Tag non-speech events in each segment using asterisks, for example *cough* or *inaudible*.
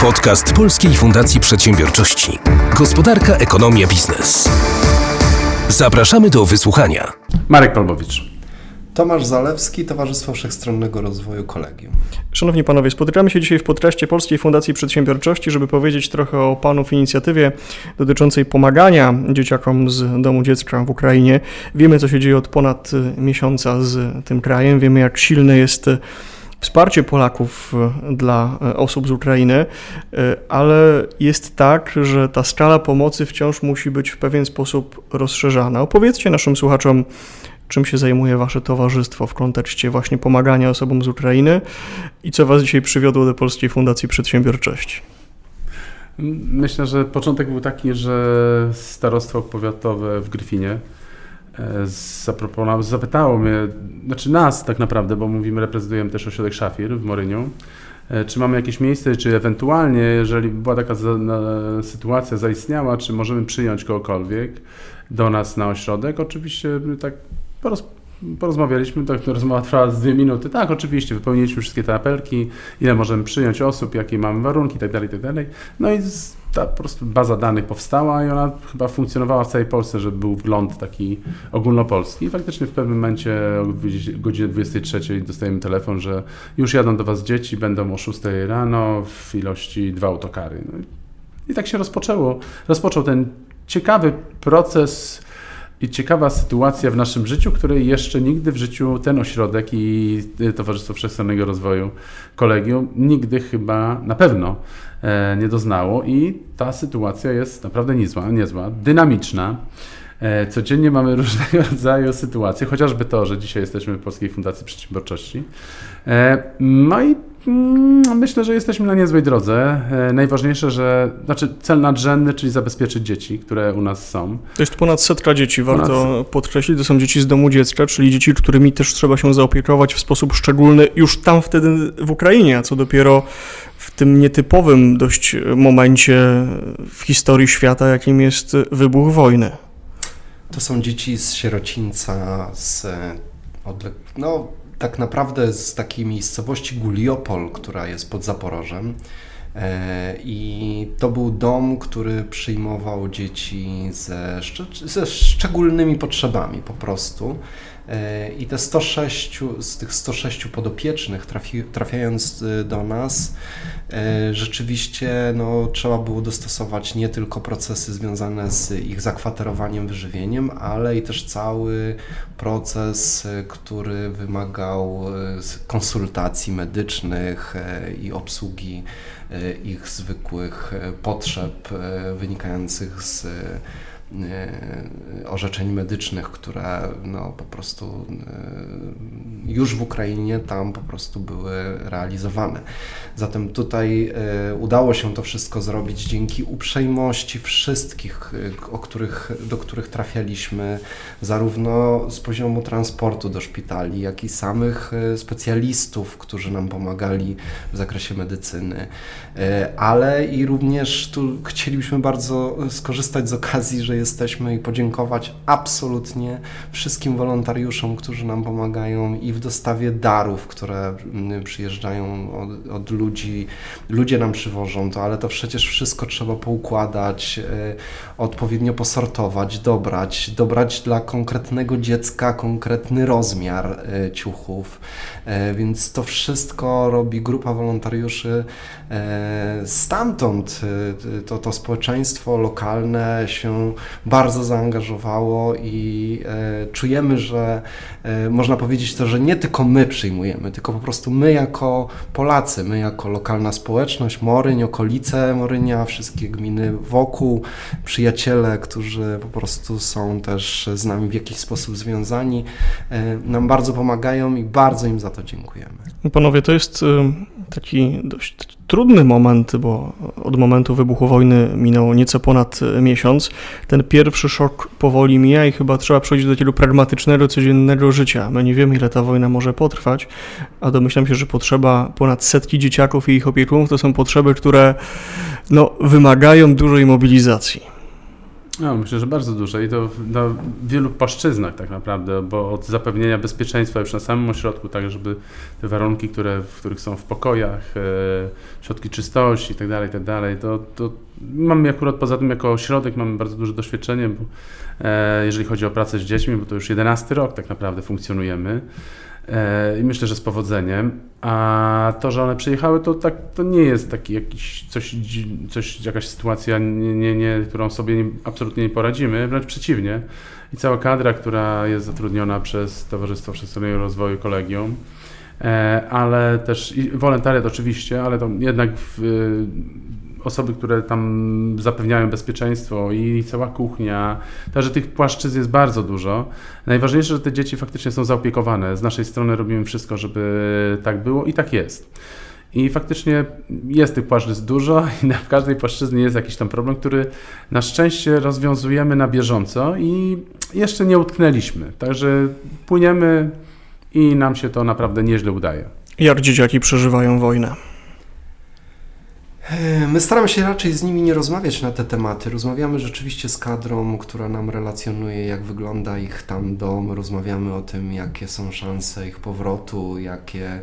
Podcast Polskiej Fundacji Przedsiębiorczości. Gospodarka, ekonomia, biznes. Zapraszamy do wysłuchania. Marek Kolbowicz. Tomasz Zalewski, Towarzystwo Wszechstronnego Rozwoju Kolegium. Szanowni Panowie, spotykamy się dzisiaj w podcaście Polskiej Fundacji Przedsiębiorczości, żeby powiedzieć trochę o Panów inicjatywie dotyczącej pomagania dzieciakom z domu dziecka w Ukrainie. Wiemy, co się dzieje od ponad miesiąca z tym krajem, wiemy, jak silne jest wsparcie Polaków y, dla y, osób z Ukrainy, y, ale jest tak, że ta skala pomocy wciąż musi być w pewien sposób rozszerzana. Opowiedzcie naszym słuchaczom, czym się zajmuje Wasze towarzystwo w kontekście właśnie pomagania osobom z Ukrainy i co Was dzisiaj przywiodło do Polskiej Fundacji Przedsiębiorczości. Myślę, że początek był taki, że starostwo powiatowe w Gryfinie e, zaproponowało, zapytało mnie, znaczy nas tak naprawdę, bo mówimy, reprezentujemy też ośrodek Szafir w Moryniu, e, czy mamy jakieś miejsce, czy ewentualnie, jeżeli była taka za, na, sytuacja zaistniała, czy możemy przyjąć kogokolwiek do nas na ośrodek. Oczywiście tak poroz, porozmawialiśmy, tak rozmowa trwała z dwie minuty. Tak, oczywiście, wypełniliśmy wszystkie te apelki, ile możemy przyjąć osób, jakie mamy warunki itd., itd. No i z, ta po prostu baza danych powstała i ona chyba funkcjonowała w całej Polsce, żeby był wgląd taki ogólnopolski. I faktycznie w pewnym momencie o godzinie 23 dostajemy telefon, że już jadą do Was dzieci, będą o 6 rano w ilości dwa autokary. No i, i tak się rozpoczęło. Rozpoczął ten ciekawy proces i ciekawa sytuacja w naszym życiu, której jeszcze nigdy w życiu ten ośrodek i Towarzystwo Wszechstronnego Rozwoju Kolegium nigdy chyba na pewno e, nie doznało i ta sytuacja jest naprawdę niezła, niezła dynamiczna. E, Codziennie mamy różnego *laughs* rodzaju sytuacje, chociażby to, że dzisiaj jesteśmy w Polskiej Fundacji Przedsiębiorczości. E, No i mm, myślę, że jesteśmy na niezłej drodze. E, Najważniejsze, że znaczy cel nadrzędny, czyli zabezpieczyć dzieci, które u nas są. To jest ponad setka dzieci, warto Ponad- podkreślić. To są dzieci z domu dziecka, czyli dzieci, którymi też trzeba się zaopiekować w sposób szczególny już tam wtedy w Ukrainie, a co dopiero w tym nietypowym dość momencie w historii świata, jakim jest wybuch wojny. To są dzieci z sierocińca, z no tak naprawdę z takiej miejscowości Guliopol, która jest pod Zaporożem. E, I to był dom, który przyjmował dzieci ze, ze szczególnymi potrzebami po prostu. E, I te 106, z tych 106 podopiecznych trafi, trafiając y, do nas, e, rzeczywiście no, trzeba było dostosować nie tylko procesy związane z ich zakwaterowaniem, wyżywieniem, ale i też cały proces, e, który wymagał e, konsultacji medycznych e, i obsługi e, ich zwykłych e, potrzeb e, wynikających z e, orzeczeń medycznych, które no, po prostu e, już w Ukrainie tam po prostu były realizowane. Zatem tutaj e, udało się to wszystko zrobić dzięki uprzejmości wszystkich, e, o których, do których trafialiśmy, zarówno z poziomu transportu do szpitali, jak i samych e, specjalistów, którzy nam pomagali w zakresie medycyny. E, Ale i również tu chcielibyśmy bardzo skorzystać z okazji, że jesteśmy i podziękować absolutnie wszystkim wolontariuszom, którzy nam pomagają i w dostawie darów, które mm, przyjeżdżają od, od ludzi. Ludzie nam przywożą to, ale to przecież wszystko trzeba poukładać, e, odpowiednio posortować, dobrać, dobrać dla konkretnego dziecka konkretny rozmiar e, ciuchów. E, Więc to wszystko robi grupa wolontariuszy stamtąd. To, to społeczeństwo lokalne się bardzo zaangażowało i e, czujemy, że e, można powiedzieć to, że nie tylko my przyjmujemy, tylko po prostu my jako Polacy, my jako lokalna społeczność, Moryń, okolice Morynia, wszystkie gminy wokół, przyjaciele, którzy po prostu są też z nami w jakiś sposób związani, e, nam bardzo pomagają i bardzo im za to dziękujemy. Panowie, to jest taki dość trudny moment, bo od momentu wybuchu wojny minęło nieco ponad y, miesiąc. Ten pierwszy szok powoli mija i chyba trzeba przejść do takiego pragmatycznego, codziennego życia. My nie wiemy, ile ta wojna może potrwać, a domyślam się, że potrzeba ponad setki dzieciaków i ich opiekunów to są potrzeby, które no, wymagają dużej mobilizacji. No, myślę, że bardzo duże i to na wielu płaszczyznach tak naprawdę, bo od zapewnienia bezpieczeństwa już na samym ośrodku, tak żeby te warunki, które, w których są w pokojach, e, środki czystości itd., itd., to, to mamy akurat poza tym jako ośrodek mamy bardzo duże doświadczenie, bo, e, jeżeli chodzi o pracę z dziećmi, bo to już 11 rok tak naprawdę funkcjonujemy. E, I myślę, że z powodzeniem. A to, że one przyjechały, to, tak, to nie jest taki jakiś coś, coś jakaś sytuacja, nie, nie, nie, którą sobie nie, absolutnie nie poradzimy, wręcz przeciwnie. I cała kadra, która jest zatrudniona przez Towarzystwo Wszechstronnego Rozwoju Kolegium, e, ale też i wolontariat oczywiście, ale to jednak w, osoby, które tam zapewniają bezpieczeństwo i cała kuchnia, także tych płaszczyzn jest bardzo dużo. Najważniejsze, że te dzieci faktycznie są zaopiekowane. Z naszej strony robimy wszystko, żeby tak było i tak jest. I faktycznie jest tych płaszczyzn dużo *laughs* i na każdej płaszczyźnie jest jakiś tam problem, który na szczęście rozwiązujemy na bieżąco i jeszcze nie utknęliśmy. Także płyniemy i nam się to naprawdę nieźle udaje. Jak dzieciaki przeżywają wojnę? My staramy się raczej z nimi nie rozmawiać na te tematy. Rozmawiamy rzeczywiście z kadrą, która nam relacjonuje, jak wygląda ich tam dom. Rozmawiamy o tym, jakie są szanse ich powrotu, jakie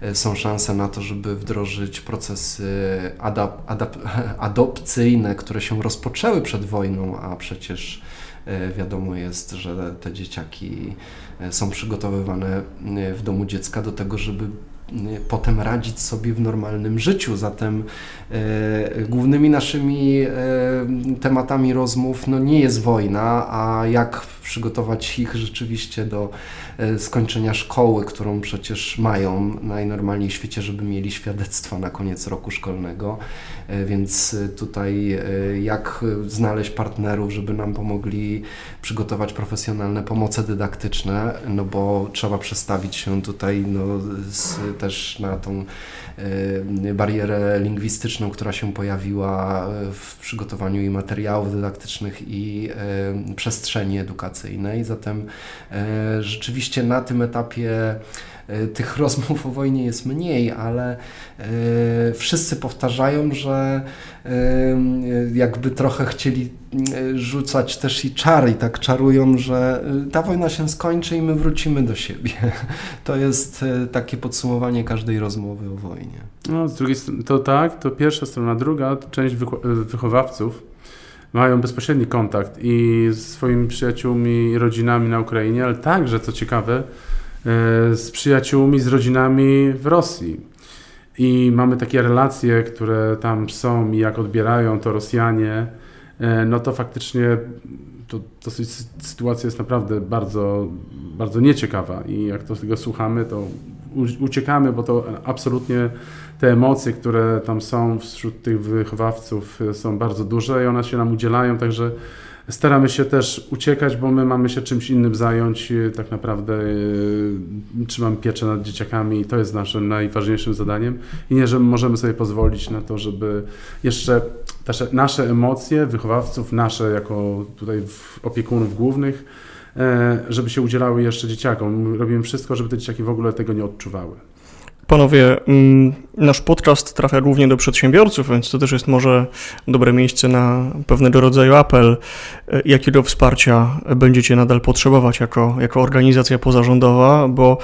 e, są szanse na to, żeby wdrożyć procesy adap- adap- *laughs* adopcyjne, które się rozpoczęły przed wojną, a przecież e, wiadomo jest, że te dzieciaki e, są przygotowywane e, w domu dziecka do tego, żeby e, potem radzić sobie w normalnym życiu. Zatem e, głównymi naszymi e, tematami rozmów no, nie jest wojna, a jak przygotować ich rzeczywiście do e, skończenia szkoły, którą przecież mają najnormalniej w świecie, żeby mieli świadectwa na koniec roku szkolnego. E, Więc e, tutaj jak znaleźć partnerów, żeby nam pomogli przygotować profesjonalne pomoce dydaktyczne, no bo trzeba przestawić się tutaj no, z, też na tą barierę lingwistyczną, która się pojawiła w przygotowaniu i materiałów dydaktycznych i przestrzeni edukacyjnej. Zatem e, rzeczywiście na tym etapie e, tych *laughs* rozmów o wojnie jest mniej, ale e, wszyscy powtarzają, że jakby trochę chcieli rzucać też i czary, i tak czarują, że ta wojna się skończy i my wrócimy do siebie. *laughs* To jest takie podsumowanie każdej rozmowy o wojnie. No, z drugiej strony to tak, to pierwsza strona, druga część wycho- wychowawców mają bezpośredni kontakt i z swoimi przyjaciółmi i rodzinami na Ukrainie, ale także, co ciekawe, e, z przyjaciółmi, z rodzinami w Rosji. I mamy takie relacje, które tam są i jak odbierają to Rosjanie, e, no to faktycznie to, to sy- sytuacja jest naprawdę bardzo, bardzo nieciekawa i jak to tego słuchamy, to uciekamy, bo to absolutnie te emocje, które tam są wśród tych wychowawców e, są bardzo duże i one się nam udzielają, także staramy się też uciekać, bo my mamy się czymś innym zająć. e, Tak naprawdę e, trzymamy pieczę nad dzieciakami i to jest naszym najważniejszym zadaniem. I nie, że możemy sobie pozwolić na to, żeby jeszcze nasze, nasze emocje wychowawców, nasze jako tutaj opiekunów głównych, żeby się udzielały jeszcze dzieciakom. Robimy wszystko, żeby te dzieciaki w ogóle tego nie odczuwały. Panowie, mm, nasz podcast trafia głównie do przedsiębiorców, więc to też jest może dobre miejsce na pewnego rodzaju apel. E, Jakiego wsparcia będziecie nadal potrzebować jako, jako organizacja pozarządowa, bo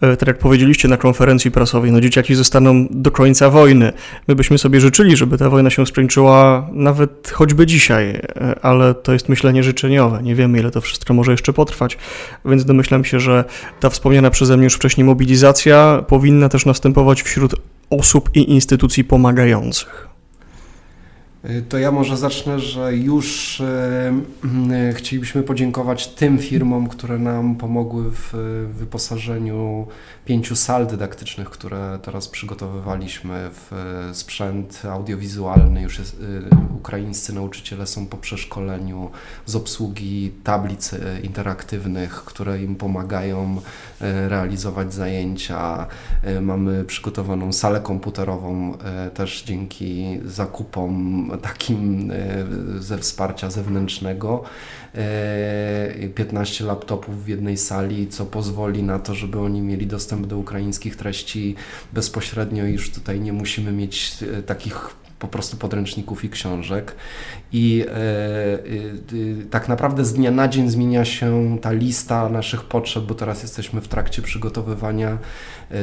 e, tak jak powiedzieliście na konferencji prasowej, no dzieciaki zostaną do końca wojny. My byśmy sobie życzyli, żeby ta wojna się skończyła nawet choćby dzisiaj, e, ale to jest myślenie życzeniowe. Nie wiemy, ile to wszystko może jeszcze potrwać, więc domyślam się, że ta wspomniana przeze mnie już wcześniej mobilizacja powinna też następować wśród osób i instytucji pomagających. Y, To ja może zacznę, że już y, y, chcielibyśmy podziękować tym firmom, które nam pomogły w wyposażeniu pięciu sal dydaktycznych, które teraz przygotowywaliśmy w sprzęt audiowizualny. Już jest, ukraińscy nauczyciele są po przeszkoleniu z obsługi tablic interaktywnych, które im pomagają realizować zajęcia. Mamy przygotowaną salę komputerową też dzięki zakupom takim y, ze wsparcia zewnętrznego. Y, 15 laptopów w jednej sali, co pozwoli na to, żeby oni mieli dostęp do ukraińskich treści bezpośrednio już tutaj nie musimy mieć y, takich po prostu podręczników i książek. I e, tak naprawdę z dnia na dzień zmienia się ta lista naszych potrzeb, bo teraz jesteśmy w trakcie przygotowywania e,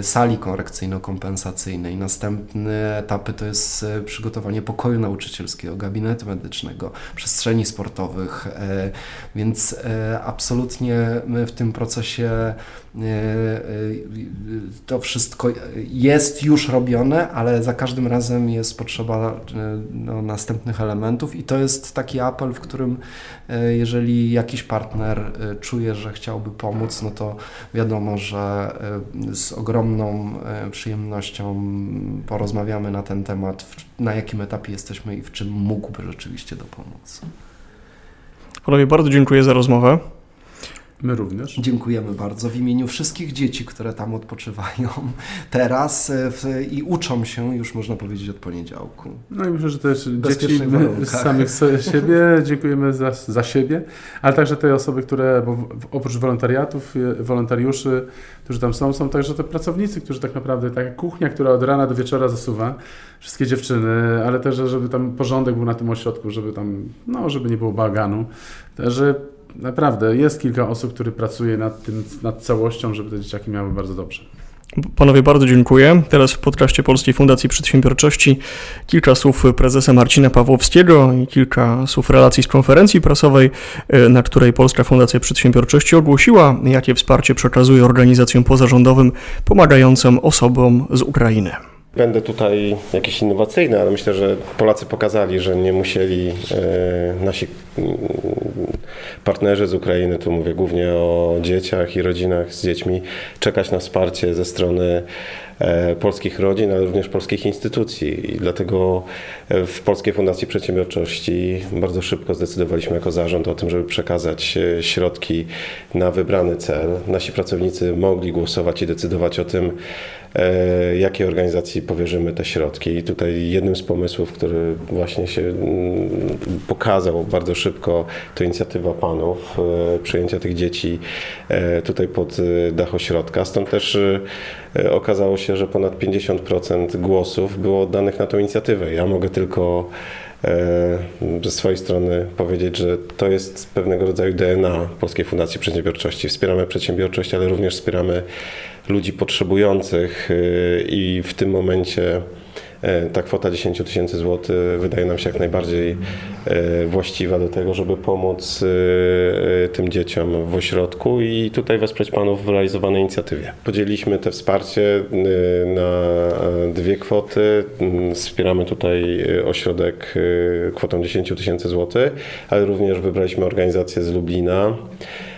sali korekcyjno-kompensacyjnej. Następne etapy to jest e, przygotowanie pokoju nauczycielskiego, gabinetu medycznego, przestrzeni sportowych, e, więc e, absolutnie my w tym procesie e, e, to wszystko jest już robione, ale za każdym razem jest potrzeba e, no, następnych elementów i to jest taki apel, w którym e, jeżeli jakiś partner e, czuje, że chciałby pomóc, no to wiadomo, że e, z ogromną e, przyjemnością porozmawiamy na ten temat, na jakim etapie jesteśmy i w czym mógłby rzeczywiście dopomóc. Panowie, bardzo dziękuję za rozmowę. My również. Dziękujemy bardzo w imieniu wszystkich dzieci, które tam odpoczywają *laughs* teraz e, w, i uczą się, już można powiedzieć, od poniedziałku. No i myślę, że też dzieci *laughs* samych siebie *laughs* dziękujemy za, za siebie, ale także te osoby, które bo oprócz wolontariatów, wolontariuszy, którzy tam są, są także te pracownicy, którzy tak naprawdę, taka kuchnia, która od rana do wieczora zasuwa, wszystkie dziewczyny, ale też, żeby tam porządek był na tym ośrodku, żeby tam, no, żeby nie było bałaganu. Także naprawdę jest kilka osób, które pracuje nad tym, nad całością, żeby te dzieciaki miały bardzo dobrze. Panowie, bardzo dziękuję. Teraz w podcaście Polskiej Fundacji Przedsiębiorczości kilka słów prezesa Marcina Pawłowskiego i kilka słów relacji z konferencji prasowej, e, na której Polska Fundacja Przedsiębiorczości ogłosiła, jakie wsparcie przekazuje organizacjom pozarządowym pomagającym osobom z Ukrainy. Będę tutaj jakiś innowacyjny, ale myślę, że Polacy pokazali, że nie musieli e, nasi mm, partnerzy z Ukrainy, tu mówię głównie o dzieciach i rodzinach z dziećmi, czekać na wsparcie ze strony polskich rodzin, ale również polskich instytucji. I dlatego e, w Polskiej Fundacji Przedsiębiorczości bardzo szybko zdecydowaliśmy jako zarząd o tym, żeby przekazać e, środki na wybrany cel. Nasi pracownicy mogli głosować i decydować o tym, e, jakiej organizacji powierzymy te środki. I tutaj jednym z pomysłów, który właśnie się mm, pokazał bardzo szybko, to inicjatywa panów, e, przyjęcia tych dzieci e, tutaj pod e, dach ośrodka. Stąd też e, okazało się, że ponad 50% głosów było oddanych na tą inicjatywę. Ja mogę tylko e, ze swojej strony powiedzieć, że to jest pewnego rodzaju DNA Polskiej Fundacji Przedsiębiorczości. Wspieramy przedsiębiorczość, ale również wspieramy ludzi potrzebujących y, i w tym momencie e, ta kwota 10 tysięcy złotych wydaje nam się jak najbardziej e, właściwa do tego, żeby pomóc e, e, tym dzieciom w ośrodku i tutaj wesprzeć Panów w realizowanej inicjatywie. Podzieliliśmy te wsparcie e, na e, dwie kwoty. Mm, Wspieramy tutaj e, ośrodek e, kwotą 10 tysięcy złotych, ale również wybraliśmy organizację z Lublina e,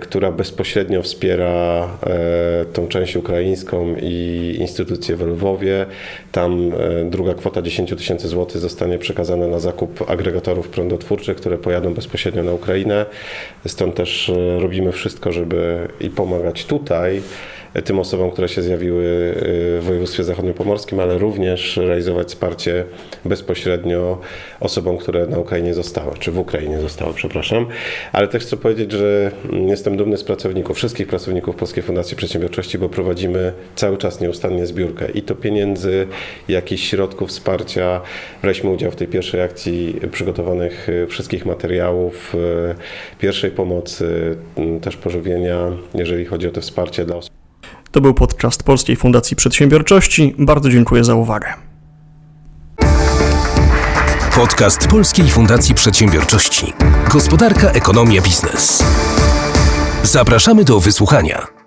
która bezpośrednio wspiera e, tą część ukraińską i instytucje w Lwowie. Tam e, druga kwota 10 tysięcy złotych zostanie przekazana na zakup agregatorów prądotwórczych, które pojadą bezpośrednio na Ukrainę. Stąd też e, robimy wszystko, żeby i pomagać tutaj e, tym osobom, które się zjawiły e, w województwie zachodniopomorskim, ale również realizować wsparcie bezpośrednio osobom, które na Ukrainie zostały, czy w Ukrainie zostały, przepraszam. Ale też chcę powiedzieć, że mm, jestem dumny z pracowników, wszystkich pracowników Polskiej Fundacji Przedsiębiorczości, bo prowadzimy cały czas nieustannie zbiórkę i to pieniędzy, jak i środków wsparcia. Braliśmy udział w tej pierwszej akcji przygotowanych e, wszystkich materiałów, e, pierwszej pomocy, też pożywienia, jeżeli chodzi o to wsparcie dla osób. To był podcast Polskiej Fundacji Przedsiębiorczości. Bardzo dziękuję za uwagę. Podcast Polskiej Fundacji Przedsiębiorczości. Gospodarka, ekonomia, biznes. Zapraszamy do wysłuchania.